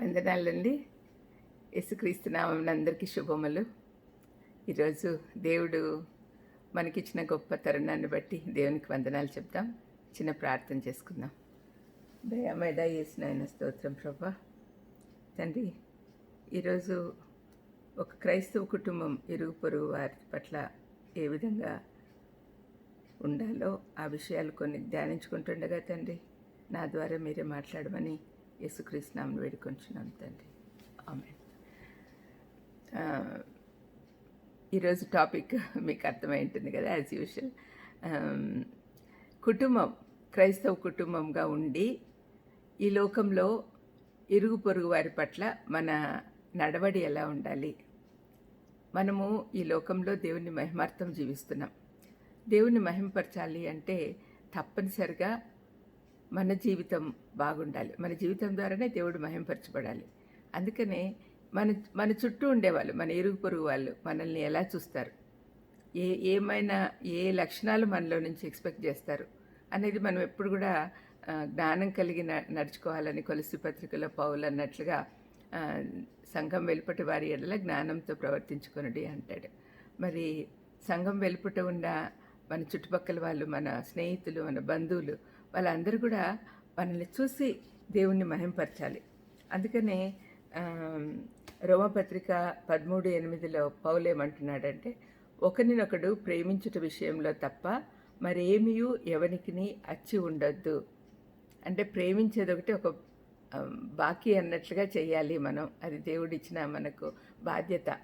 వందనాలండి. యేసుక్రీస్తు అందరికీ శుభములు. ఈరోజు దేవుడు మనకిచ్చిన గొప్ప తరుణాన్ని బట్టి దేవునికి వందనాలు చెప్తాం చిన్న ప్రార్థన చేసుకుందాం. దయామేద చేసిన ఆయన స్తోత్రం ప్రభా. తండ్రి ఈరోజు ఒక క్రైస్తవ కుటుంబం ఇరుగు పొరుగు వారి పట్ల ఏ విధంగా ఉండాలో ఆ విషయాలు కొన్ని ధ్యానించుకుంటుండగా తండ్రి నా ద్వారా మీరే మాట్లాడమని యేసుక్రీస్తునామను వేడుకొంచున్నాం తండ్రి. ఆమె ఈరోజు టాపిక్ మీకు అర్థమై ఉంటుంది కదా యాజ్ యూజువల్ కుటుంబం క్రైస్తవ కుటుంబంగా ఉండి ఈ లోకంలో ఇరుగు పొరుగు వారి పట్ల మన నడవడి ఎలా ఉండాలి? మనము ఈ లోకంలో దేవుని మహిమార్థం జీవిస్తున్నాం. దేవుని మహిమపరచాలి అంటే తప్పనిసరిగా మన జీవితం బాగుండాలి. మన జీవితం ద్వారానే దేవుడు మహింపరచబడాలి. అందుకనే మన మన చుట్టూ ఉండేవాళ్ళు మన ఇరుగు పొరుగు వాళ్ళు మనల్ని ఎలా చూస్తారు? ఏ ఏమైనా ఏ లక్షణాలు మనలో నుంచి ఎక్స్పెక్ట్ చేస్తారు? అనేది మనం ఎప్పుడు కూడా జ్ఞానం కలిగి నడుచుకోవాలని కొలసి పత్రికలో పౌలు అన్నట్లుగా సంఘం వెలుపటి వారి ఎడల జ్ఞానంతో ప్రవర్తించుకొనడి అంటాడు. మరి సంఘం వెలుపట ఉన్న మన చుట్టుపక్కల వాళ్ళు మన స్నేహితులు మన బంధువులు వాళ్ళందరూ కూడా మనల్ని చూసి దేవుణ్ణి మహింపరచాలి. అందుకనే రోమపత్రిక పదమూడు ఎనిమిదిలో పౌలేమంటున్నాడంటే ఒకరినొకడు ప్రేమించుట విషయంలో తప్ప మరేమియూ ఎవనికిని అచ్చి ఉండొద్దు. అంటే ప్రేమించేది ఒకటి ఒక బాకీ అన్నట్లుగా చేయాలి మనం. అది దేవుడిచ్చిన మనకు బాధ్యత.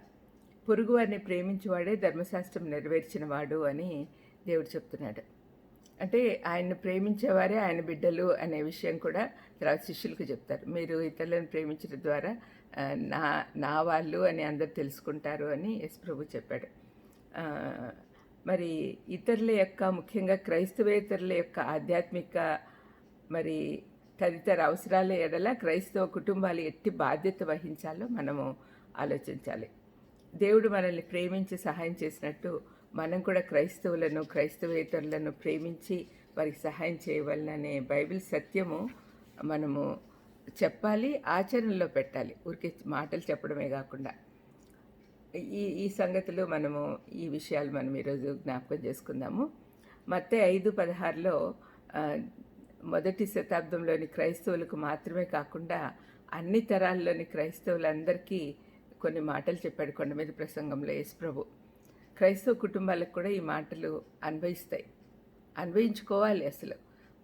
పొరుగువారిని ప్రేమించేవాడే ధర్మశాస్త్రం నెరవేర్చిన వాడు అని దేవుడు చెప్తున్నాడు. అంటే ఆయన్ని ప్రేమించేవారే ఆయన బిడ్డలు అనే విషయం కూడా తర్వాత శిష్యులకు చెప్తారు. మీరు ఇతరులను ప్రేమించడం ద్వారా నా నా వాళ్ళు అని అందరు తెలుసుకుంటారు అని యశ్ ప్రభు చెప్పాడు. మరి ఇతరుల యొక్క ముఖ్యంగా క్రైస్తవేతరుల యొక్క ఆధ్యాత్మిక మరి తదితర అవసరాల ఎడల క్రైస్తవ కుటుంబాలు ఎట్టి బాధ్యత వహించాలో మనము ఆలోచించాలి. దేవుడు మనల్ని ప్రేమించి సహాయం చేసినట్టు మనం కూడా క్రైస్తవులను క్రైస్తవేతరులను ప్రేమించి వారికి సహాయం చేయవలననే బైబిల్ సత్యము మనము చెప్పాలి ఆచరణలో పెట్టాలి. ఊరికే మాటలు చెప్పడమే కాకుండా. ఈ ఈ సంగతులు మనము ఈ విషయాలు మనం ఈరోజు జ్ఞాపకం చేసుకుందాము. మత్తే ఐదు పదహారులో మొదటి శతాబ్దంలోని క్రైస్తవులకు మాత్రమే కాకుండా అన్ని తరాల్లోని క్రైస్తవులందరికీ కొన్ని మాటలు చెప్పాడు కొండ మీద ప్రసంగంలో యేసు ప్రభు క్రైస్తవ కుటుంబాలకు కూడా ఈ మాటలు అన్వయిస్తాయి. అన్వయించుకోవాలి అసలు.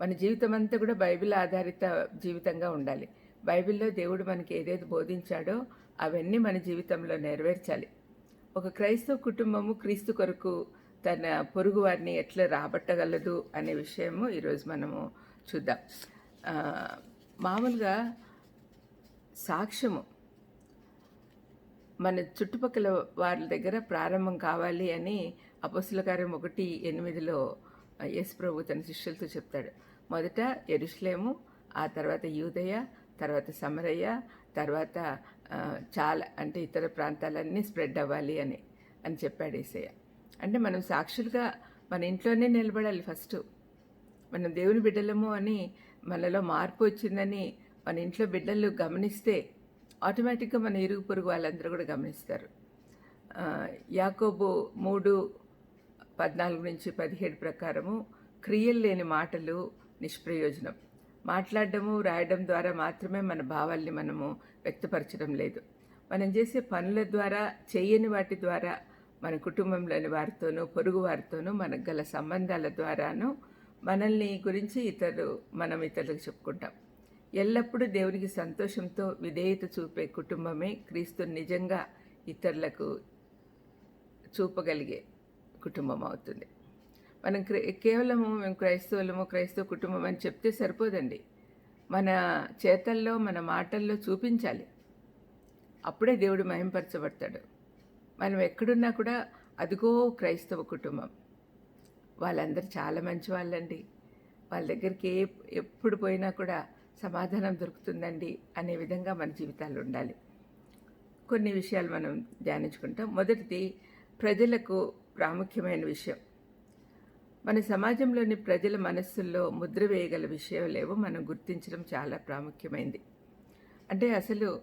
మన జీవితం అంతా కూడా బైబిల్ ఆధారిత జీవితంగా ఉండాలి. బైబిల్లో దేవుడు మనకి ఏదేది బోధించాడో అవన్నీ మన జీవితంలో నెరవేర్చాలి. ఒక క్రైస్తవ కుటుంబము క్రీస్తు కొరకు తన పొరుగు వారిని ఎట్లా రాబట్టగలదు అనే విషయము ఈరోజు మనము చూద్దాం. మామూలుగా సాక్ష్యము మన చుట్టుపక్కల వారి దగ్గర ప్రారంభం కావాలి అని అపస్సుల కార్యం ఒకటి ఎనిమిదిలో యేసు ప్రభు తన శిష్యులతో చెప్తాడు. మొదట ఎరుషులేము ఆ తర్వాత యూదయ తర్వాత సమరయ్య తర్వాత చాలా అంటే ఇతర ప్రాంతాలన్నీ స్ప్రెడ్ అవ్వాలి అని అని చెప్పాడు ఏసయ్య. అంటే మనం సాక్షులుగా మన ఇంట్లోనే నిలబడాలి ఫస్ట్. మనం దేవుని బిడ్డలము అని మనలో మార్పు వచ్చిందని మన ఇంట్లో బిడ్డలు గమనిస్తే ఆటోమేటిక్గా మన ఇరుగు పొరుగు వాళ్ళందరూ కూడా గమనిస్తారు. యాకోబు మూడు పద్నాలుగు నుంచి పదిహేడు ప్రకారము క్రియలు లేని మాటలు నిష్ప్రయోజనం. మాట్లాడడము రాయడం ద్వారా మాత్రమే మన భావాల్ని మనము వ్యక్తపరచడం లేదు. మనం చేసే పనుల ద్వారా చేయని వాటి ద్వారా మన కుటుంబంలోని వారితోనూ పొరుగు వారితోనూ మనకు గల సంబంధాల ద్వారాను మనల్ని గురించి ఇతరు మనం ఇతరులకు చెప్పుకుంటాం. ఎల్లప్పుడూ దేవునికి సంతోషంతో విధేయత చూపే కుటుంబమే క్రీస్తు నిజంగా ఇతరులకు చూపగలిగే కుటుంబం అవుతుంది. మనం కేవలము మేము క్రైస్తవులము క్రైస్తవ కుటుంబం అని చెప్తే సరిపోదండి. మన చేతల్లో మన మాటల్లో చూపించాలి. అప్పుడే దేవుడు మహింపరచబడతాడు. మనం ఎక్కడున్నా కూడా అదిగో క్రైస్తవ కుటుంబం. వాళ్ళందరూ చాలా మంచి వాళ్ళండి. వాళ్ళ దగ్గరికి ఏ ఎప్పుడు పోయినా కూడా సమాధానం దొరుకుతుందండి అనే విధంగా మన జీవితాలు ఉండాలి. కొన్ని విషయాలు మనం ధ్యానించుకుంటాం. మొదటిది ప్రజలకు ప్రాముఖ్యమైన విషయం. మన సమాజంలోని ప్రజల మనస్సుల్లో ముద్ర వేయగల విషయాలేవో మనం గుర్తించడం చాలా ప్రాముఖ్యమైంది. అంటే అసలు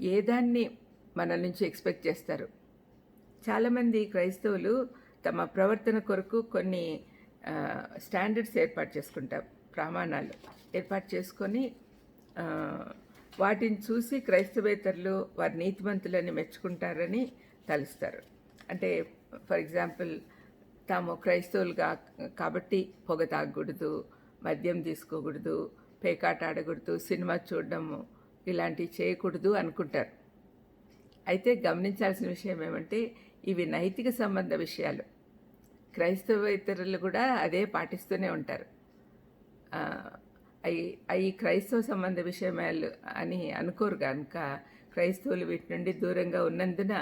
ఏ దాన్ని మన నుంచి ఎక్స్పెక్ట్ చేస్తారు? చాలామంది క్రైస్తవులు తమ ప్రవర్తన కొరకు కొన్ని స్టాండర్డ్స్ ఏర్పాటు చేసుకుంటారు ప్రమాణాలు. ఏర్పాటు చేసుకొని వాటిని చూసి క్రైస్తవేతరులు వారి నీతిమంతులని మెచ్చుకుంటారని తలుస్తారు. అంటే ఫర్ ఎగ్జాంపుల్ తాము క్రైస్తవులుగా కాబట్టి పొగ తాగకూడదు మద్యం తీసుకోకూడదు పేకాట ఆడకూడదు సినిమా చూడడము ఇలాంటివి చేయకూడదు అనుకుంటారు. అయితే గమనించాల్సిన విషయం ఏమంటే ఇవి నైతిక సంబంధ విషయాలు. క్రైస్తవేతరులు కూడా అదే పాటిస్తూనే ఉంటారు. అవి అవి క్రైస్తవ సంబంధ విషయమాలు అని అనుకోరు కనుక క్రైస్తవులు వీటి నుండి దూరంగా ఉన్నందున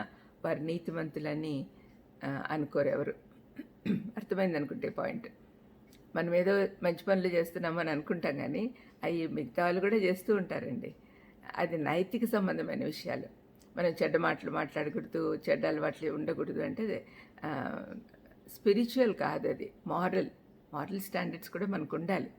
వారి నీతిమంతులని అనుకోరు ఎవరు. అర్థమైంది అనుకుంటే పాయింట్. మనం ఏదో మంచి పనులు చేస్తున్నామని అనుకుంటాం కానీ అవి మిగతా వాళ్ళు కూడా చేస్తూ ఉంటారండి. అది నైతిక సంబంధమైన విషయాలు. మనం చెడ్డ మాటలు మాట్లాడకూడదు చెడ్డ అలవాట్లు ఉండకూడదు అంటే స్పిరిచువల్ కాదు అది. మారల్ మారల్ స్టాండర్డ్స్ కూడా మనకు ఉండాలి.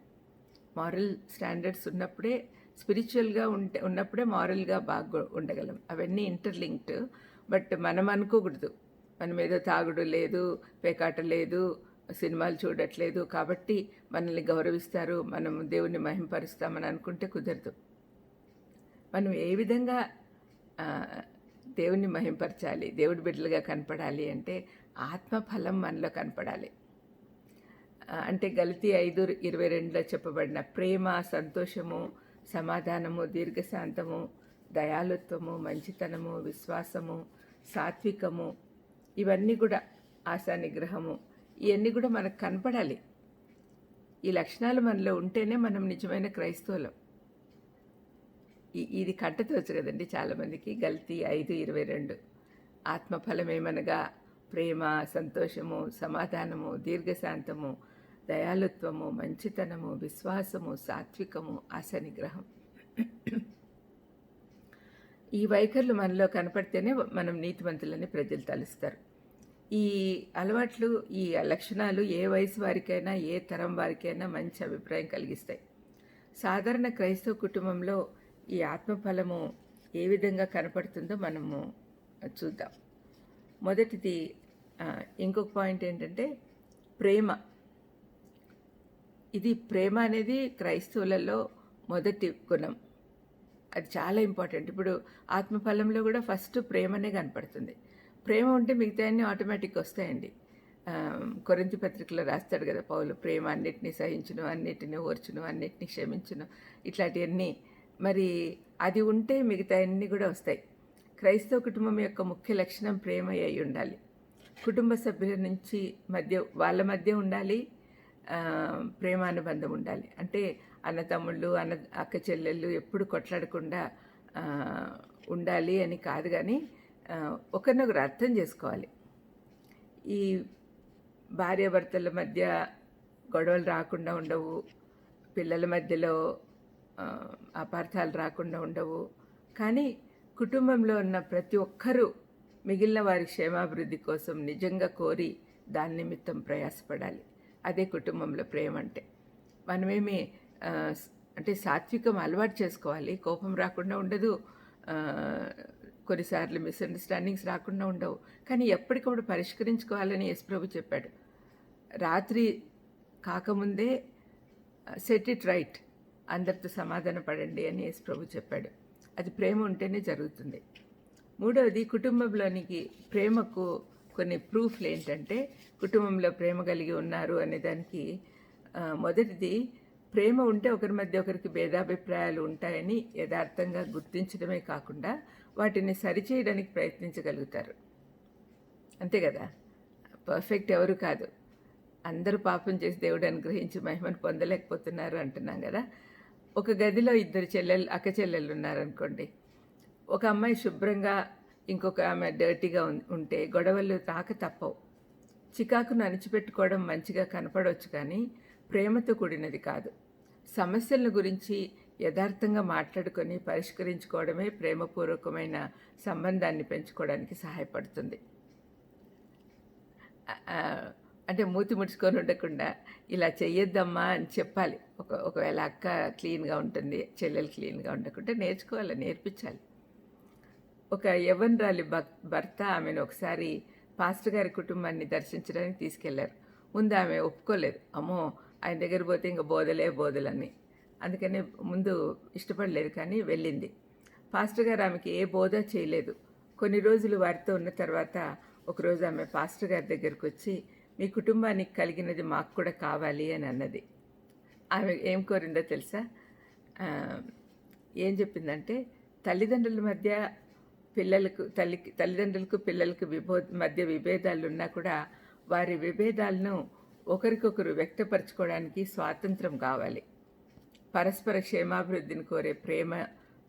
మారల్ స్టాండర్డ్స్ ఉన్నప్పుడే స్పిరిచువల్గా ఉంటే ఉన్నప్పుడే మారల్గా బాగా ఉండగలం. అవన్నీ ఇంటర్లింక్డ్ బట్ మనం అనుకోకూడదు. మనం ఏదో తాగుడు లేదు పేకాట లేదు సినిమాలు చూడట్లేదు కాబట్టి మనల్ని గౌరవిస్తారు మనం దేవుణ్ణి మహింపరుస్తామని అనుకుంటే కుదరదు. మనం ఏ విధంగా దేవుణ్ణి మహింపరచాలి దేవుడి బిడ్డలుగా కనపడాలి అంటే ఆత్మఫలం మనలో కనపడాలి. అంటే గలితి ఐదు ఇరవై రెండులో చెప్పబడిన ప్రేమ సంతోషము సమాధానము దీర్ఘశాంతము దయాలుత్వము మంచితనము విశ్వాసము సాత్వికము ఇవన్నీ కూడా ఆశా నిగ్రహము. ఇవన్నీ కూడా మనకు కనపడాలి. ఈ లక్షణాలు మనలో ఉంటేనే మనం నిజమైన క్రైస్తవులం. ఇది కట్టతోచు కదండి చాలామందికి గల్తీ ఐదు ఇరవై రెండు. ఆత్మఫలమేమనగా ప్రేమ సంతోషము సమాధానము దీర్ఘశాంతము దయాలుత్వము మంచితనము విశ్వాసము సాత్వికము ఆశ నిగ్రహం ఈ వైఖరులు మనలో కనపడితేనే మనం నీతివంతులని ప్రజలు తలుస్తారు. ఈ అలవాట్లు ఈ లక్షణాలు ఏ వయసు వారికైనా ఏ తరం వారికైనా మంచి అభిప్రాయం కలిగిస్తాయి. సాధారణ క్రైస్తవ కుటుంబంలో ఈ ఆత్మఫలము ఏ విధంగా కనపడుతుందో మనము చూద్దాం. మొదటిది ఇంకొక పాయింట్ ఏంటంటే ప్రేమ. ఇది ప్రేమ అనేది క్రైస్తవులలో మొదటి గుణం. అది చాలా ఇంపార్టెంట్. ఇప్పుడు ఆత్మఫలంలో కూడా ఫస్ట్ ప్రేమనే కనపడుతుంది. ప్రేమ ఉంటే మిగతా అన్నీ ఆటోమేటిక్ వస్తాయండి. కొరింతి పత్రికలో రాస్తాడు కదా పౌలు ప్రేమ అన్నిటినీ సహించును అన్నిటిని ఓర్చును అన్నిటిని క్షమించును ఇట్లాంటివన్నీ. మరి అది ఉంటే మిగతా అన్నీ కూడా వస్తాయి. క్రైస్తవ కుటుంబం యొక్క ముఖ్య లక్షణం ప్రేమ అయి ఉండాలి. కుటుంబ సభ్యుల నుంచి మధ్య వాళ్ళ మధ్య ఉండాలి. ప్రేమానుబంధం ఉండాలి. అంటే అన్నతమ్ముళ్ళు అన్న అక్క చెల్లెళ్ళు ఎప్పుడు కొట్లాడకుండా ఉండాలి అని కాదు కానీ ఒకరినొకరు అర్థం చేసుకోవాలి. ఈ భార్యాభర్తల మధ్య గొడవలు రాకుండా ఉండవు పిల్లల మధ్యలో అపార్థాలు రాకుండా ఉండవు. కానీ కుటుంబంలో ఉన్న ప్రతి ఒక్కరూ మిగిలిన వారి క్షేమాభివృద్ధి కోసం నిజంగా కోరి దాని నిమిత్తం ప్రయాసపడాలి. అదే కుటుంబంలో ప్రేమ అంటే. మనమేమి అంటే సాత్వికం అలవాటు చేసుకోవాలి. కోపం రాకుండా ఉండదు. కొన్నిసార్లు మిస్అండర్స్టాండింగ్స్ రాకుండా ఉండవు. కానీ ఎప్పటికప్పుడు పరిష్కరించుకోవాలని యేసు ప్రభు చెప్పాడు. రాత్రి కాకముందే సెట్ ఇట్ రైట్ అందరితో సమాధాన పడండి అని యేసు ప్రభు చెప్పాడు. అది ప్రేమ ఉంటేనే జరుగుతుంది. మూడవది కుటుంబంలోనికి ప్రేమకు కొన్ని ప్రూఫ్లు ఏంటంటే కుటుంబంలో ప్రేమ కలిగి ఉన్నారు అనే దానికి మొదటిది ప్రేమ ఉంటే ఒకరి మధ్య ఒకరికి భేదాభిప్రాయాలు ఉంటాయని యథార్థంగా గుర్తించడమే కాకుండా వాటిని సరిచేయడానికి ప్రయత్నించగలుగుతారు. అంతే కదా? పర్ఫెక్ట్ ఎవరు కాదు. అందరూ పాపం చేసి దేవుడు అనుగ్రహించి మహిమను పొందలేకపోతున్నారు అంటున్నాం కదా? ఒక గదిలో ఇద్దరు చెల్లెలు అక్క చెల్లెలు ఉన్నారనుకోండి. ఒక అమ్మాయి శుభ్రంగా ఇంకొక ఆమె డర్టీగా ఉం- ఉంటే గొడవలు తాక తప్పవు. చికాకును అణిచిపెట్టుకోవడం మంచిగా కనపడవచ్చు కానీ ప్రేమతో కూడినది కాదు. సమస్యల గురించి యథార్థంగా మాట్లాడుకొని పరిష్కరించుకోవడమే ప్రేమపూర్వకమైన సంబంధాన్ని పెంచుకోవడానికి సహాయపడుతుంది. అంటే మూతి ముడుచుకొని ఉండకుండా ఇలా చెయ్యొద్దమ్మా అని చెప్పాలి. ఒక ఒకవేళ అక్క క్లీన్గా ఉంటుంది చెల్లెలు క్లీన్గా ఉండకుంటే నేర్చుకోవాలి నేర్పించాలి. ఒక యవనరాలి భక్ భర్త ఆమెను ఒకసారి పాస్టర్ గారి కుటుంబాన్ని దర్శించడానికి తీసుకెళ్ళారు. ముందు ఆమె ఒప్పుకోలేదు. అమ్మో ఆయన దగ్గర పోతే ఇంకా బోధలే బోధలని అందుకని ముందు ఇష్టపడలేదు కానీ వెళ్ళింది. పాస్టర్ గారు ఆమెకి ఏ బోధ చేయలేదు. కొన్ని రోజులు వారితో ఉన్న తర్వాత ఒకరోజు ఆమె పాస్టర్ గారి దగ్గరకు వచ్చి మీ కుటుంబానికి కలిగినది మాకు కూడా కావాలి అని అన్నది. ఆమె ఏం కోరిందో తెలుసా? ఏం చెప్పిందంటే తల్లిదండ్రుల మధ్య పిల్లలకు తల్లికి తల్లిదండ్రులకు పిల్లలకు విభో మధ్య విభేదాలు ఉన్నా కూడా వారి విభేదాలను ఒకరికొకరు వ్యక్తపరచుకోవడానికి స్వాతంత్రం కావాలి. పరస్పర క్షేమాభివృద్ధిని కోరే ప్రేమ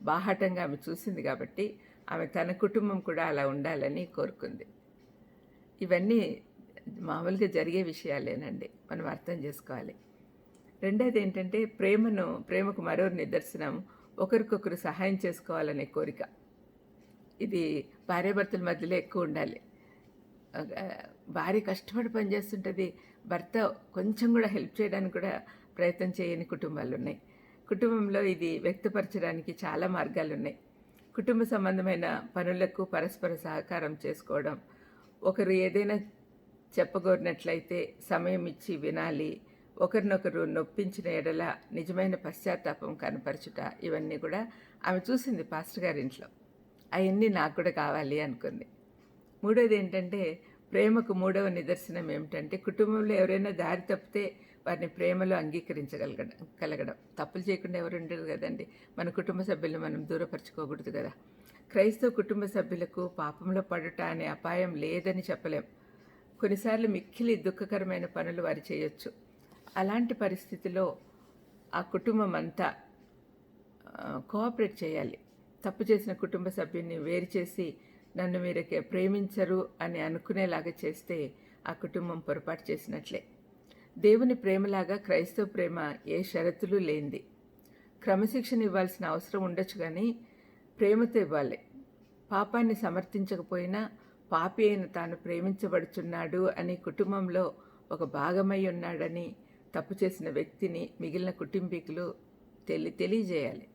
బాహాటంగా ఆమె చూసింది కాబట్టి ఆమె తన కుటుంబం కూడా అలా ఉండాలని కోరుకుంది. ఇవన్నీ మామూలుగా జరిగే విషయాలేనండి. మనం అర్థం చేసుకోవాలి. రెండోది ఏంటంటే ప్రేమను ప్రేమకు మరో నిదర్శనం ఒకరికొకరు సహాయం చేసుకోవాలనే కోరిక. ఇది భార్యాభర్తల మధ్యలో ఎక్కువ ఉండాలి. భార్య కష్టపడి పనిచేస్తుంటుంది భర్త కొంచెం కూడా హెల్ప్ చేయడానికి కూడా ప్రయత్నం చేయని కుటుంబాలు ఉన్నాయి కుటుంబంలో ఇది వ్యక్తపరచడానికి చాలా మార్గాలు ఉన్నాయి కుటుంబ సంబంధమైన పనులకు పరస్పర సహకారం చేసుకోవడం ఒకరు ఏదైనా చెప్పగోరినట్లయితే సమయం ఇచ్చి వినాలి ఒకరినొకరు నొప్పించిన ఎడల నిజమైన పశ్చాత్తాపం కనపరచుట ఇవన్నీ కూడా ఆమె చూసింది పాస్టర్ గారి ఇంట్లో. అవన్నీ నాకు కూడా కావాలి అనుకుంది. మూడోది ఏంటంటే ప్రేమకు మూడవ నిదర్శనం ఏమిటంటే కుటుంబంలో ఎవరైనా దారి తప్పితే వారిని ప్రేమలో అంగీకరించగలగడం కలగడం. తప్పులు చేయకుండా ఎవరు ఉండరు కదండి. మన కుటుంబ సభ్యులను మనం దూరపరచుకోకూడదు కదా. క్రైస్తవ కుటుంబ సభ్యులకు పాపంలో పడుట అనే అపాయం లేదని చెప్పలేం. కొన్నిసార్లు మిక్కిలి దుఃఖకరమైన పనులు వారు చేయొచ్చు. అలాంటి పరిస్థితిలో ఆ కుటుంబం అంతా కోఆపరేట్ చేయాలి. తప్పు చేసిన కుటుంబ సభ్యుని వేరు చేసి నన్ను మీరకే ప్రేమించరు అని అనుకునేలాగా చేస్తే ఆ కుటుంబం పొరపాటు చేసినట్లే. దేవుని ప్రేమలాగా క్రైస్తవ ప్రేమ ఏ షరతులు లేనిది. క్రమశిక్షణ ఇవ్వాల్సిన అవసరం ఉండొచ్చు కానీ ప్రేమతో ఇవ్వాలి. పాపాన్ని సమర్థించకపోయినా పాపి అయిన తాను ప్రేమించబడుచున్నాడు అని కుటుంబంలో ఒక భాగమై ఉన్నాడని తప్పు చేసిన వ్యక్తిని మిగిలిన కుటుంబీకులు తెలి తెలియజేయాలి.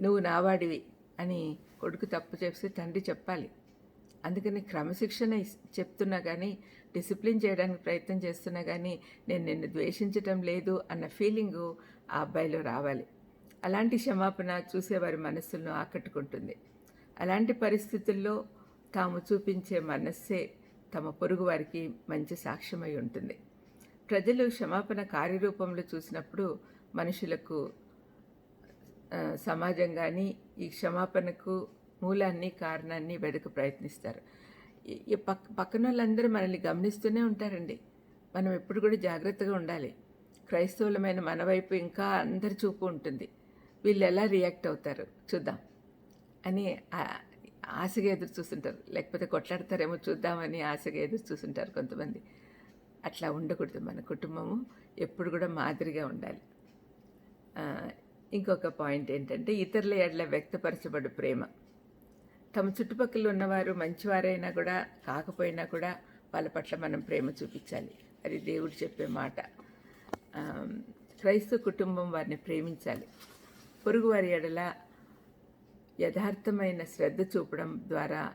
నువ్వు నావాడివి అని కొడుకు తప్పు చేస్తే తండ్రి చెప్పాలి. అందుకని క్రమశిక్షణ చెప్తున్నా కానీ డిసిప్లిన్ చేయడానికి ప్రయత్నం చేస్తున్నా కానీ నేను నిన్ను ద్వేషించటం లేదు అన్న ఫీలింగు ఆ అబ్బాయిలో రావాలి. అలాంటి క్షమాపణ చూసేవారి మనస్సులను ఆకట్టుకుంటుంది. అలాంటి పరిస్థితుల్లో తాము చూపించే మనస్సే తమ పొరుగు వారికి మంచి సాక్ష్యమై ఉంటుంది. ప్రజలు క్షమాపణ కార్యరూపంలో చూసినప్పుడు మనుషులకు సమాజం కానీ ఈ క్షమాపణకు మూలాన్ని కారణాన్ని వెదక ప్రయత్నిస్తారు. ఈ- పక్క పక్కన వాళ్ళందరూ మనల్ని గమనిస్తూనే ఉంటారండి. మనం ఎప్పుడు కూడా జాగ్రత్తగా ఉండాలి. క్రైస్తవులమైన మన వైపు ఇంకా అందరి చూపు ఉంటుంది. వీళ్ళు ఎలా రియాక్ట్ అవుతారు? చూద్దాం. అని ఆశగా ఎదురు చూస్తుంటారు. లేకపోతే కొట్లాడతారేమో చూద్దామని ఆశగా ఎదురు చూస్తుంటారు కొంతమంది. అట్లా ఉండకూడదు మన కుటుంబము. ఎప్పుడు కూడా మాదిరిగా ఉండాలి. ఇంకొక పాయింట్ ఏంటంటే ఇతరుల ఎడల వ్యక్తపరచబడు ప్రేమ. తమ చుట్టుపక్కల ఉన్నవారు మంచివారైనా కూడా కాకపోయినా కూడా వాళ్ళ పట్ల మనం ప్రేమ చూపించాలి. అది దేవుడు చెప్పే మాట. క్రైస్తవ కుటుంబం వారిని ప్రేమించాలి. పొరుగువారి ఎడల యథార్థమైన శ్రద్ధ చూపడం ద్వారా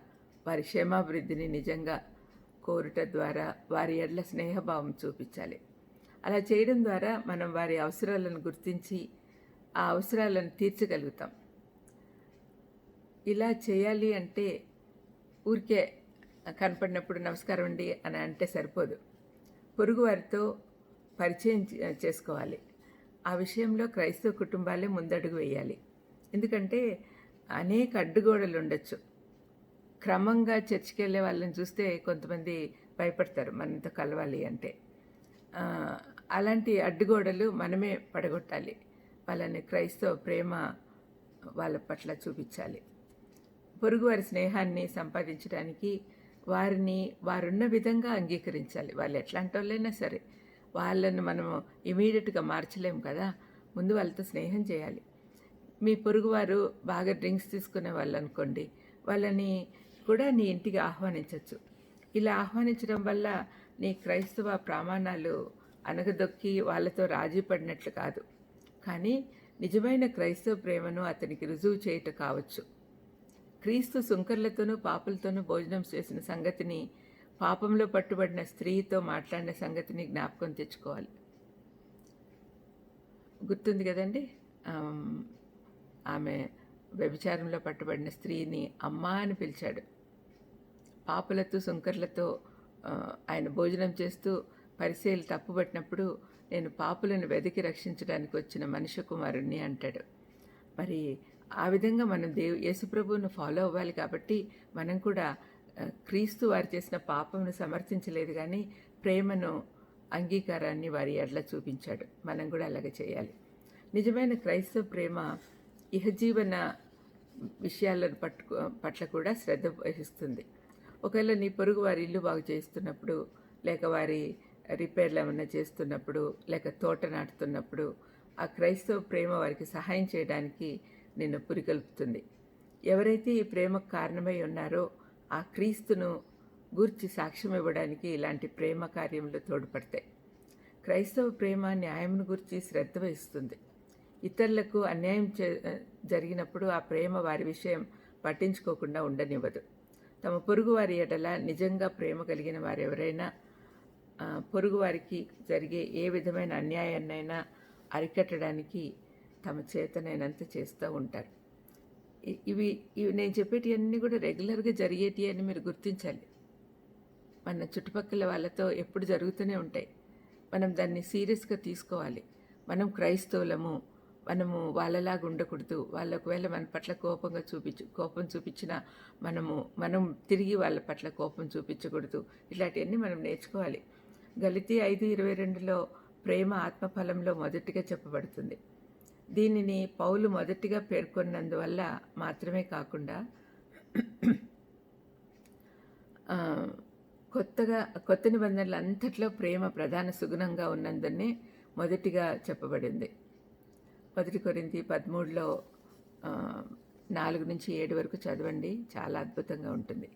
వారి క్షేమాభివృద్ధిని నిజంగా కోరుట ద్వారా వారి ఎడల స్నేహభావం చూపించాలి. అలా చేయడం ద్వారా మనం వారి అవసరాలను గుర్తించి ఆ అవసరాలను తీర్చగలుగుతాం. ఇలా చేయాలి అంటే ఊరికే కనపడినప్పుడు నమస్కారం అండి అని అంటే సరిపోదు. పొరుగువారితో పరిచయం చేసుకోవాలి. ఆ విషయంలో క్రైస్తవ కుటుంబాలే ముందడుగు వేయాలి. ఎందుకంటే అనేక అడ్డుగోడలు ఉండొచ్చు. క్రమంగా చర్చికి వెళ్ళే వాళ్ళని చూస్తే కొంతమంది భయపడతారు మనతో కలవాలి అంటే. అలాంటి అడ్డుగోడలు మనమే పడగొట్టాలి. వాళ్ళని క్రైస్తవ ప్రేమ వాళ్ళ పట్ల చూపించాలి. పొరుగువారి స్నేహాన్ని సంపాదించడానికి వారిని వారున్న విధంగా అంగీకరించాలి. వాళ్ళు ఎట్లాంటి వాళ్ళైనా సరే వాళ్ళని మనము ఇమీడియట్గా మార్చలేము కదా? ముందు వాళ్ళతో స్నేహం చేయాలి. మీ పొరుగువారు బాగా డ్రింక్స్ తీసుకునే వాళ్ళు అనుకోండి వాళ్ళని కూడా నీ ఇంటికి ఆహ్వానించవచ్చు ఇలా ఆహ్వానించడం వల్ల నీ క్రైస్తవ ప్రమాణాలు అనగదొక్కి వాళ్ళతో రాజీ పడినట్లు కాదు. కానీ నిజమైన క్రైస్తవ ప్రేమను అతనికి రుజువు చేయుట కావచ్చు. క్రీస్తు సుంకర్లతోనూ పాపులతోనూ భోజనం చేసిన సంగతిని పాపంలో పట్టుబడిన స్త్రీతో మాట్లాడిన సంగతిని జ్ఞాపకం తెచ్చుకోవాలి. గుర్తుంది కదండి? ఆమె వ్యభిచారంలో పట్టుబడిన స్త్రీని అమ్మా అని పిలిచాడు. పాపులతో సుంకర్లతో ఆయన భోజనం చేస్తూ పరిశీలి తప్పుబట్టినప్పుడు నేను పాపులను వెతికి రక్షించడానికి వచ్చిన మనిషి కుమారుణ్ణి అంటాడు. మరి ఆ విధంగా మనం దేవు యేసుప్రభువును ఫాలో అవ్వాలి కాబట్టి మనం కూడా క్రీస్తు వారు చేసిన పాపమును సమర్థించలేదు కానీ ప్రేమను అంగీకారాన్ని వారి ఎడ్ల చూపించాడు. మనం కూడా అలాగే చేయాలి. నిజమైన క్రైస్తవ ప్రేమ ఇహజీవన విషయాలను పట్టుకు పట్ల కూడా శ్రద్ధ వహిస్తుంది. ఒకవేళ నీ పొరుగు వారి ఇల్లు బాగు చేస్తున్నప్పుడు లేక వారి రిపేర్లు ఏమైనా చేస్తున్నప్పుడు లేక తోట నాటుతున్నప్పుడు ఆ క్రైస్తవ ప్రేమ వారికి సహాయం చేయడానికి నిన్ను పురికల్పుతుంది ఎవరైతే ఈ ప్రేమకు కారణమై ఉన్నారో ఆ క్రీస్తును గూర్చి సాక్ష్యం ఇవ్వడానికి ఇలాంటి ప్రేమ కార్యములు తోడ్పడతాయి. క్రైస్తవ ప్రేమ న్యాయమును గురించి శ్రద్ధ వహిస్తుంది. ఇతరులకు అన్యాయం జరిగినప్పుడు ఆ ప్రేమ వారి విషయం పట్టించుకోకుండా ఉండనివ్వదు. తమ పొరుగు వారి ఎడల నిజంగా ప్రేమ కలిగిన వారు పొరుగువారికి జరిగే ఏ విధమైన అన్యాయాన్నైనా అరికట్టడానికి తమ చేతనైనంత చేస్తూ ఉంటారు. ఇవి ఇవి నేను చెప్పేటివన్నీ కూడా రెగ్యులర్గా జరిగేటి అని మీరు గుర్తించాలి. మన చుట్టుపక్కల వాళ్ళతో ఎప్పుడు జరుగుతూనే ఉంటాయి. మనం దాన్ని సీరియస్గా తీసుకోవాలి. మనం క్రైస్తవులము మనము వాళ్ళలాగా ఉండకూడదు. వాళ్ళ ఒకవేళ మన పట్ల కోపంగా చూపించు కోపం చూపించినా మనము మనం తిరిగి వాళ్ళ పట్ల కోపం చూపించకూడదు. ఇలాంటివన్నీ మనం నేర్చుకోవాలి. గలితీ ఐదు ఇరవై రెండులో ప్రేమ ఆత్మఫలంలో మొదటిగా చెప్పబడుతుంది. దీనిని పౌలు మొదటిగా పేర్కొన్నందువల్ల మాత్రమే కాకుండా కొత్తగా కొత్త నిబంధనలు అంతట్లో ప్రేమ ప్రధాన సుగుణంగా ఉన్నందునే మొదటిగా చెప్పబడింది. మొదటి కొరింది పదమూడులో నాలుగు నుంచి ఏడు వరకు చదవండి. చాలా అద్భుతంగా ఉంటుంది.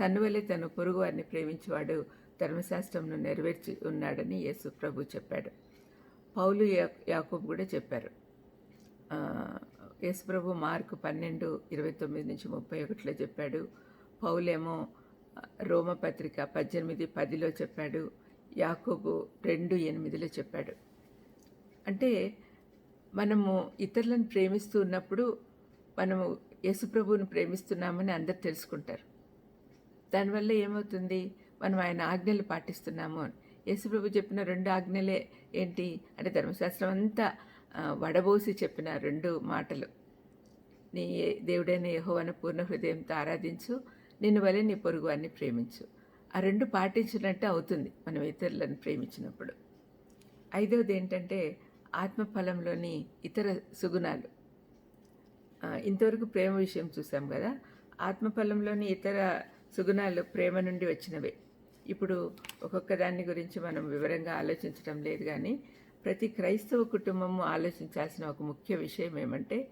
తను వల్లే తను పొరుగు వారిని ప్రేమించేవాడు ధర్మశాస్త్రంను నెరవేర్చి ఉన్నాడని యేసు ప్రభు చెప్పాడు. పౌలు యా- కూడా చెప్పారు. యేసుప్రభు మార్కు పన్నెండు ఇరవై తొమ్మిది నుంచి ముప్పై ఒకటిలో చెప్పాడు. పౌలేమో రోమ రోమపత్రిక పద్దెనిమిది పదిలో చెప్పాడు. యాకోబు రెండు ఎనిమిదిలో చెప్పాడు. అంటే మనము ఇతరులను ప్రేమిస్తూ ఉన్నప్పుడు మనము యేసుప్రభువుని ప్రేమిస్తున్నామని అందరు తెలుసుకుంటారు. దానివల్ల ఏమవుతుంది? మనం ఆయన ఆజ్ఞలు పాటిస్తున్నాము. యేసుప్రభు చెప్పిన రెండు ఆజ్ఞలే ఏంటి అంటే ధర్మశాస్త్రం అంతా వడబోసి చెప్పిన రెండు మాటలు. నీ దేవుడైన యహోవను పూర్ణ హృదయంతో ఆరాధించు నిన్ను వలె నీ పొరుగు అన్ని ప్రేమించు. ఆ రెండు పాటించినట్టు అవుతుంది మనం ఇతరులను ప్రేమించినప్పుడు. ఐదవది ఏంటంటే ఆత్మఫలంలోని ఇతర సుగుణాలు. ఇంతవరకు ప్రేమ విషయం చూసాం కదా. ఆత్మఫలంలోని ఇతర సుగుణాలు ప్రేమ నుండి వచ్చినవే. ఇప్పుడు ఒక్కొక్క దాని గురించి మనం వివరంగా ఆలోచించడం లేదు కానీ ప్రతి క్రైస్తవ కుటుంబము ఆలోచించాల్సిన ఒక ముఖ్య విషయం ఏమంటే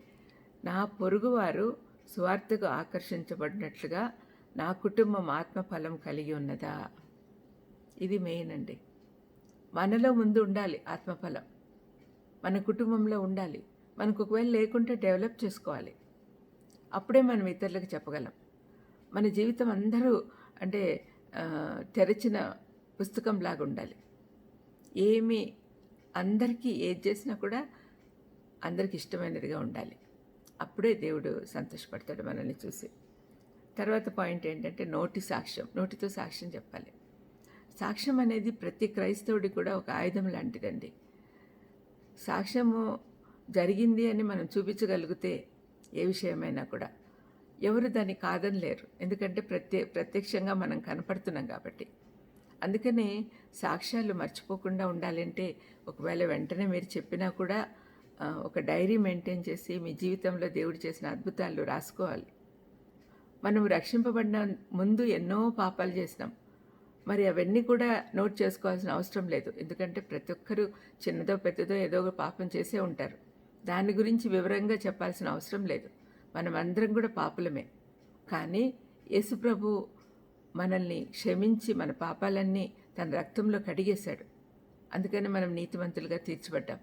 నా పొరుగువారు స్వార్థకు ఆకర్షించబడినట్లుగా నా కుటుంబం ఆత్మఫలం కలిగి ఉన్నదా? ఇది మెయిన్ అండి. మనలో ముందు ఉండాలి ఆత్మఫలం మన కుటుంబంలో ఉండాలి. మనకు ఒకవేళ లేకుంటే డెవలప్ చేసుకోవాలి. అప్పుడే మనం ఇతరులకు చెప్పగలం. మన జీవితం అందరూ అంటే తెరచిన పుస్తకం లాగా ఉండాలి. ఏమి అందరికీ ఏది చేసినా కూడా అందరికి ఇష్టమైనదిగా ఉండాలి. అప్పుడే దేవుడు సంతోషపడతాడు మనల్ని చూసి. తర్వాత పాయింట్ ఏంటంటే నోటి సాక్ష్యం నోటితో సాక్ష్యం చెప్పాలి. సాక్ష్యం అనేది ప్రతి క్రైస్తవుడి కూడా ఒక ఆయుధం లాంటిదండి. సాక్ష్యము జరిగింది అని మనం చూపించగలిగితే ఏ విషయమైనా కూడా ఎవరు దాన్ని కాదనలేరు ఎందుకంటే ప్రత్యే ప్రత్యక్షంగా మనం కనపడుతున్నాం కాబట్టి. అందుకనే సాక్ష్యాలు మర్చిపోకుండా ఉండాలంటే ఒకవేళ వెంటనే మీరు చెప్పినా కూడా ఒక డైరీ మెయింటైన్ చేసి మీ జీవితంలో దేవుడు చేసిన అద్భుతాలు రాసుకోవాలి. మనం రక్షింపబడిన ముందు ఎన్నో పాపాలు చేసినాం. మరి అవన్నీ కూడా నోట్ చేసుకోవాల్సిన అవసరం లేదు. ఎందుకంటే ప్రతి ఒక్కరూ చిన్నదో పెద్దదో ఏదో ఒక పాపం చేసే ఉంటారు. దాని గురించి వివరంగా చెప్పాల్సిన అవసరం లేదు. మనం అందరం కూడా పాపులమే. కానీ యేసుప్రభు మనల్ని క్షమించి మన పాపాలన్నీ తన రక్తంలో కడిగేశాడు. అందుకని మనం నీతిమంతులుగా తీర్చిపడ్డాం.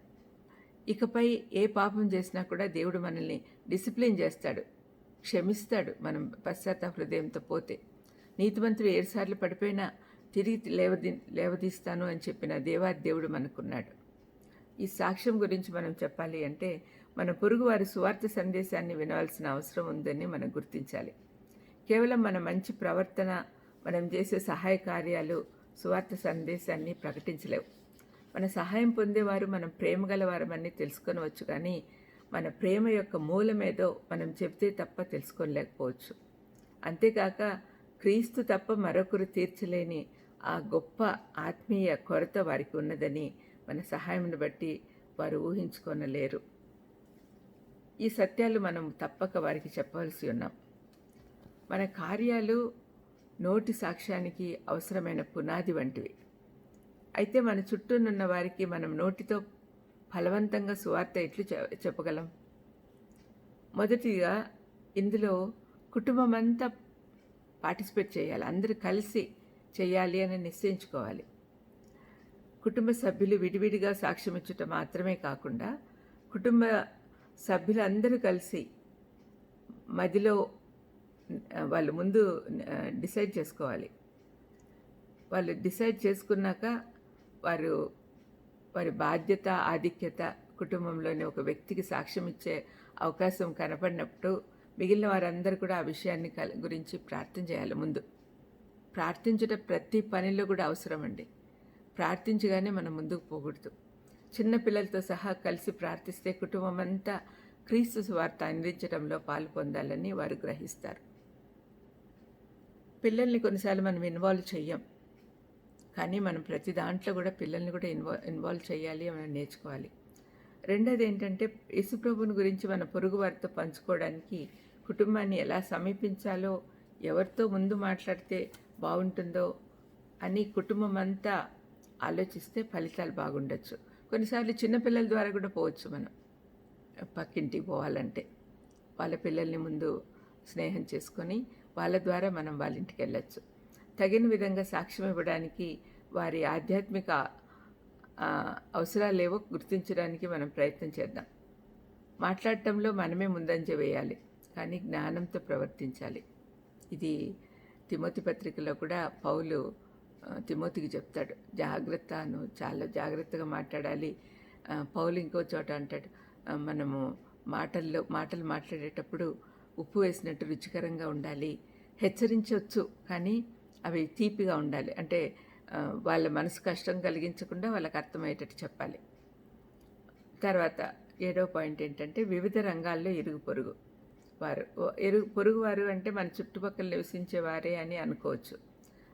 ఇకపై ఏ పాపం చేసినా కూడా దేవుడు మనల్ని డిసిప్లిన్ చేస్తాడు. క్షమిస్తాడు మనం పశ్చాత్తాప హృదయంతో పోతే. నీతిమంతుడు ఏడుసార్లు పడిపోయినా తిరిగి లేవది లేవదీస్తాను అని చెప్పిన దేవాది దేవుడు మనకున్నాడు. ఈ సాక్ష్యం గురించి మనం చెప్పాలి అంటే మన పొరుగువారి సువార్త సందేశాన్ని వినవలసిన అవసరం ఉందని మనం గుర్తించాలి. కేవలం మన మంచి ప్రవర్తన మనం చేసే సహాయ కార్యాలు సువార్త సందేశాన్ని ప్రకటించలేవు. మన సహాయం పొందేవారు మనం ప్రేమ గలవారమని తెలుసుకొనవచ్చు కానీ మన ప్రేమ యొక్క మూలమేదో మనం చెప్తే తప్ప తెలుసుకోలేకపోవచ్చు. అంతేకాక క్రీస్తు తప్ప మరొకరు తీర్చలేని ఆ గొప్ప ఆత్మీయ కొరత వారికి ఉన్నదని మన సహాయంను బట్టి వారు ఊహించుకొనలేరు. ఈ సత్యాలు మనం తప్పక వారికి చెప్పవలసి ఉన్నాం. మన కార్యాలు నోటి సాక్ష్యానికి అవసరమైన పునాది వంటివి. అయితే మన చుట్టూనున్న వారికి మనం నోటితో ఫలవంతంగా సువార్త ఎట్లు చె- చెప్పగలం? మొదటిగా ఇందులో కుటుంబం అంతా పార్టిసిపేట్ చేయాలి. అందరూ కలిసి చేయాలి అని నిశ్చయించుకోవాలి. కుటుంబ సభ్యులు విడివిడిగా సాక్ష్యం ఇచ్చుట మాత్రమే కాకుండా కుటుంబ సభ్యులందరూ కలిసి మదిలో వాళ్ళు ముందు డిసైడ్ చేసుకోవాలి. వాళ్ళు డిసైడ్ చేసుకున్నాక వారు వారి బాధ్యత ఆధిక్యత కుటుంబంలోని ఒక వ్యక్తికి సాక్ష్యం ఇచ్చే అవకాశం కనపడినప్పుడు మిగిలిన వారందరూ కూడా ఆ విషయాన్ని కల గురించి ప్రార్థన చేయాలి ముందు. ప్రార్థించడం ప్రతి పనిలో కూడా అవసరం అండి ప్రార్థించగానే మనం ముందుకు పోకూడదు. చిన్న పిల్లలతో సహా కలిసి ప్రార్థిస్తే కుటుంబం అంతా క్రీస్తు వార్త అందించడంలో పాలు పొందాలని వారు గ్రహిస్తారు. పిల్లల్ని కొన్నిసార్లు మనం ఇన్వాల్వ్ చెయ్యం. కానీ మనం ప్రతి దాంట్లో కూడా పిల్లల్ని కూడా ఇన్వాల్వ్ ఇన్వాల్వ్ చేయాలి మనం నేర్చుకోవాలి. రెండోది ఏంటంటే యేసుప్రభుని గురించి మన పొరుగు వారితో పంచుకోవడానికి కుటుంబాన్ని ఎలా సమీపించాలో ఎవరితో ముందు మాట్లాడితే బాగుంటుందో అని కుటుంబం అంతా ఆలోచిస్తే ఫలితాలు బాగుండొచ్చు. కొన్నిసార్లు చిన్నపిల్లల ద్వారా కూడా పోవచ్చు మనం. పక్కింటికి పోవాలంటే. వాళ్ళ పిల్లల్ని ముందు స్నేహం చేసుకొని వాళ్ళ ద్వారా మనం వాళ్ళ ఇంటికి వెళ్ళచ్చు. తగిన విధంగా సాక్ష్యం ఇవ్వడానికి వారి ఆధ్యాత్మిక అవసరాలు అవసరాలేవో గుర్తించడానికి మనం ప్రయత్నం చేద్దాం. మాట్లాడటంలో మనమే ముందంజ వేయాలి. కానీ జ్ఞానంతో ప్రవర్తించాలి. ఇది తిమోతి పత్రికలో కూడా పౌలు తిమోతికి చెప్తాడు జాగ్రత్త నువ్వు చాలా జాగ్రత్తగా మాట్లాడాలి. పౌలు ఇంకో చోట అంటాడు మనము మాటల్లో మాటలు మాట్లాడేటప్పుడు ఉప్పు వేసినట్టు రుచికరంగా ఉండాలి. హెచ్చరించవచ్చు కానీ అవి తీపిగా ఉండాలి. అంటే వాళ్ళ మనసు కష్టం కలిగించకుండా వాళ్ళకి అర్థమయ్యేటట్టు చెప్పాలి. తర్వాత ఏడో పాయింట్ ఏంటంటే వివిధ రంగాల్లో ఇరుగు పొరుగు వారు. ఇరుగు పొరుగు వారు అంటే మన చుట్టుపక్కల నివసించే వారే అని అనుకోవచ్చు.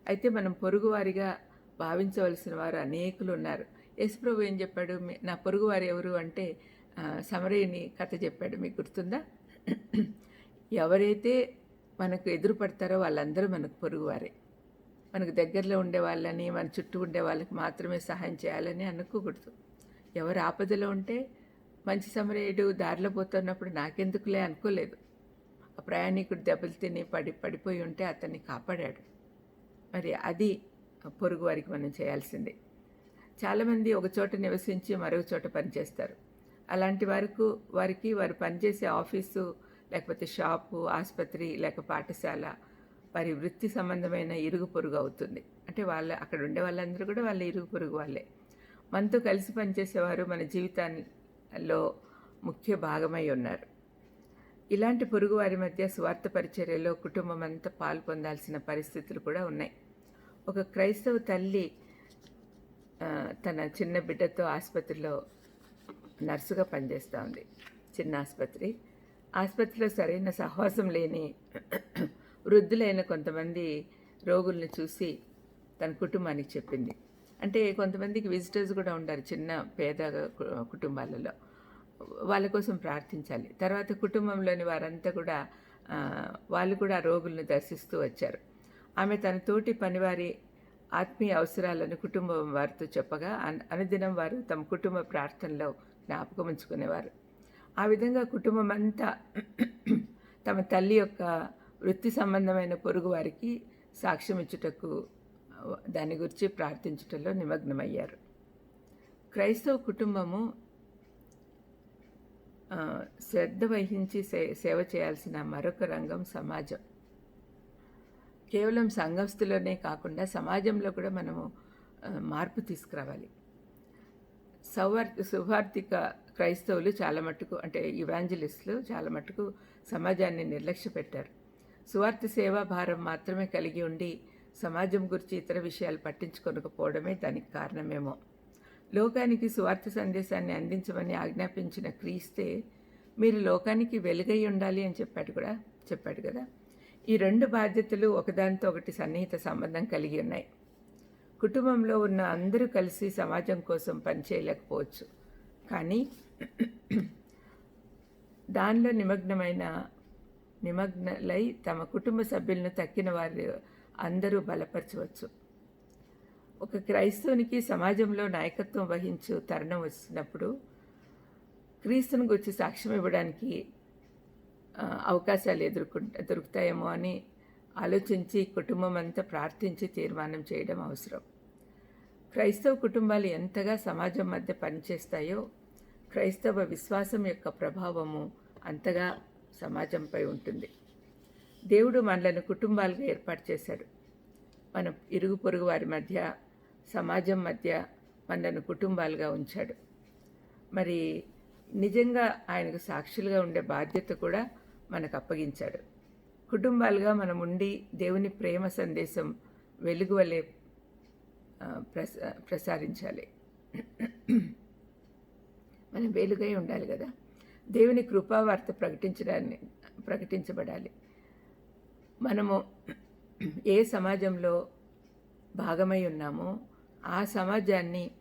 అయితే మనం పొరుగువారిగా భావించవలసిన వారు అనేకులు ఉన్నారు. యశుప్రభు ఏం చెప్పాడు? నా పొరుగువారు ఎవరు అంటే ఆ, సమరయుని కథ చెప్పాడు. మీకు గుర్తుందా? ఎవరైతే మనకు ఎదురుపడతారో వాళ్ళందరూ మనకు పొరుగువారే. మనకు దగ్గరలో ఉండే వాళ్ళని మన చుట్టూ ఉండే వాళ్ళకి మాత్రమే సహాయం చేయాలని అనుకోకూడదు ఎవరు ఆపదలో ఉంటే మంచి సమరయుడు దారిలో పోతున్నప్పుడు నాకెందుకులే అనుకోలేదు. ఆ ప్రయాణికుడు దెబ్బలు తిని పడి పడిపోయి ఉంటే అతన్ని కాపాడాడు. మరి అది పొరుగు వారికి మనం చేయాల్సిందే. చాలామంది ఒక చోట నివసించి మరొక చోట పనిచేస్తారు అలాంటి వరకు వారికి వారు పనిచేసే ఆఫీసు లేకపోతే షాపు ఆసుపత్రి లేక పాఠశాల వారి వృత్తి సంబంధమైన ఇరుగు పొరుగు అవుతుంది. అంటే వాళ్ళ అక్కడ ఉండే వాళ్ళందరూ కూడా వాళ్ళ ఇరుగు పొరుగు వాళ్ళే. మనతో కలిసి పనిచేసేవారు మన జీవితాల్లో ముఖ్య భాగమై ఉన్నారు. ఇలాంటి పొరుగువారి మధ్య స్వార్థ పరిచర్యలో కుటుంబం అంతా పాలు పొందాల్సిన పరిస్థితులు కూడా ఉన్నాయి. ఒక క్రైస్తవ తల్లి తన చిన్న బిడ్డతో ఆసుపత్రిలో నర్సుగా పనిచేస్తూ ఉంది. చిన్న ఆసుపత్రి. ఆసుపత్రిలో సరైన సహవాసం లేని వృద్ధులైన కొంతమంది రోగుల్ని చూసి తన కుటుంబానికి చెప్పింది. అంటే కొంతమందికి విజిటర్స్ కూడా ఉండారు చిన్న పేద కుటుంబాలలో. వాళ్ళ కోసం ప్రార్థించాలి. తర్వాత కుటుంబంలోని వారంతా కూడా వాళ్ళు కూడా రోగులను రోగుల్ని దర్శిస్తూ వచ్చారు. ఆమె తన తోటి పనివారి ఆత్మీయ అవసరాలను కుటుంబం వారితో చెప్పగా అనుదినం వారు తమ కుటుంబ ప్రార్థనలో జ్ఞాపకం ఉంచుకునేవారు. ఆ విధంగా కుటుంబం అంతా తమ తల్లి యొక్క వృత్తి సంబంధమైన పొరుగు వారికి సాక్ష్యం ఇచ్చుటకు దాని గురించి ప్రార్థించటంలో నిమగ్నమయ్యారు. క్రైస్తవ కుటుంబము శ్రద్ధ వహించి సే సేవ చేయాల్సిన మరొక రంగం సమాజం. కేవలం సంఘస్థులోనే కాకుండా సమాజంలో కూడా మనము మార్పు తీసుకురావాలి. సౌవర్ సువార్థిక క్రైస్తవులు చాలా మట్టుకు అంటే ఇవాంజలిస్టులు చాలా మట్టుకు సమాజాన్ని నిర్లక్ష్య పెట్టారు. సువార్త సేవా భారం మాత్రమే కలిగి ఉండి సమాజం గురించి ఇతర విషయాలు పట్టించుకొనకపోవడమే దానికి కారణమేమో. లోకానికి సువార్త సందేశాన్ని అందించమని ఆజ్ఞాపించిన క్రీస్తే మీరు లోకానికి వెలుగై ఉండాలి అని చెప్పాడు కూడా చెప్పాడు కదా. ఈ రెండు బాధ్యతలు ఒకదానితో ఒకటి సన్నిహిత సంబంధం కలిగి ఉన్నాయి. కుటుంబంలో ఉన్న అందరూ కలిసి సమాజం కోసం పనిచేయలేకపోవచ్చు. కానీ దానిలో నిమగ్నమైన నిమగ్నలై తమ కుటుంబ సభ్యులను తక్కిన వారు అందరూ బలపరచవచ్చు. ఒక క్రైస్తవునికి సమాజంలో నాయకత్వం వహించు తరుణం వచ్చినప్పుడు క్రీస్తుని గురించి సాక్ష్యం ఇవ్వడానికి అవకాశాలు ఎదుర్కొంట దొరుకుతాయేమో అని ఆలోచించి కుటుంబం అంతా ప్రార్థించి తీర్మానం చేయడం అవసరం. క్రైస్తవ కుటుంబాలు ఎంతగా సమాజం మధ్య పనిచేస్తాయో క్రైస్తవ విశ్వాసం యొక్క ప్రభావము అంతగా సమాజంపై ఉంటుంది. దేవుడు మనలను కుటుంబాలుగా ఏర్పాటు చేశాడు. మన ఇరుగు పొరుగు వారి మధ్య సమాజం మధ్య మనను కుటుంబాలుగా ఉంచాడు. మరి నిజంగా ఆయనకు సాక్షులుగా ఉండే బాధ్యత కూడా మనకు అప్పగించాడు. కుటుంబాలుగా మనం ఉండి దేవుని ప్రేమ సందేశం వెలుగు వలె ప్రస ప్రసారించాలి. మనం వెలుగై ఉండాలి కదా. దేవుని కృపావార్త ప్రకటించడాన్ని ప్రకటించబడాలి. మనము ఏ సమాజంలో భాగమై ఉన్నామో ఆ సమాజాన్ని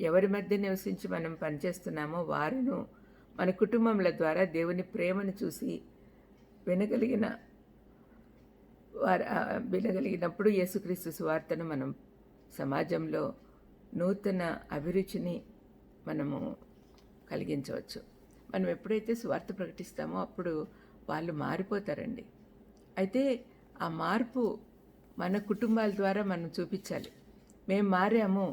ఎవరి మధ్య నివసించి మనం పనిచేస్తున్నామో వారును మన కుటుంబముల ద్వారా దేవుని ప్రేమను చూసి వినగలిగిన వారు వినగలిగినప్పుడు యేసుక్రీస్తు సువార్తను మనం సమాజంలో నూతన అభిరుచిని మనము కలిగించవచ్చు. మనం ఎప్పుడైతే సువార్త ప్రకటిస్తామో అప్పుడు వాళ్ళు మారిపోతారండి. అయితే ఆ మార్పు మన కుటుంబాల ద్వారా మనం చూపించాలి. మేము మారాము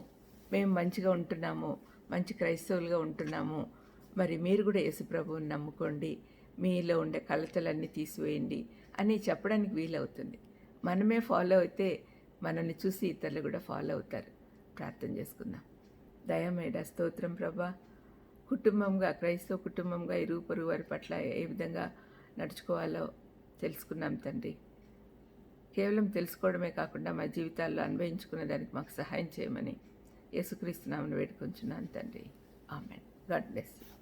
మేము మంచిగా ఉంటున్నాము మంచి క్రైస్తవులుగా ఉంటున్నాము. మరి మీరు కూడా యేసుప్రభువుని నమ్ముకోండి మీలో ఉండే కలతలన్నీ తీసివేయండి అని చెప్పడానికి వీలవుతుంది. మనమే ఫాలో అయితే మనల్ని చూసి ఇతరులు కూడా ఫాలో అవుతారు. ప్రార్థన చేసుకుందాం. దయమేడ స్తోత్రం ప్రభా. కుటుంబంగా క్రైస్తవ కుటుంబంగా ఇరుగు పొరుగు వారి పట్ల ఏ విధంగా నడుచుకోవాలో తెలుసుకున్నాం తండ్రి. కేవలం తెలుసుకోవడమే కాకుండా మా జీవితాల్లో అన్వయించుకునే దానికి మాకు సహాయం చేయమని యేసుక్రీస్తు నామను వేడుకొంచున్నాను తండ్రి. ఆమెన్. God bless you.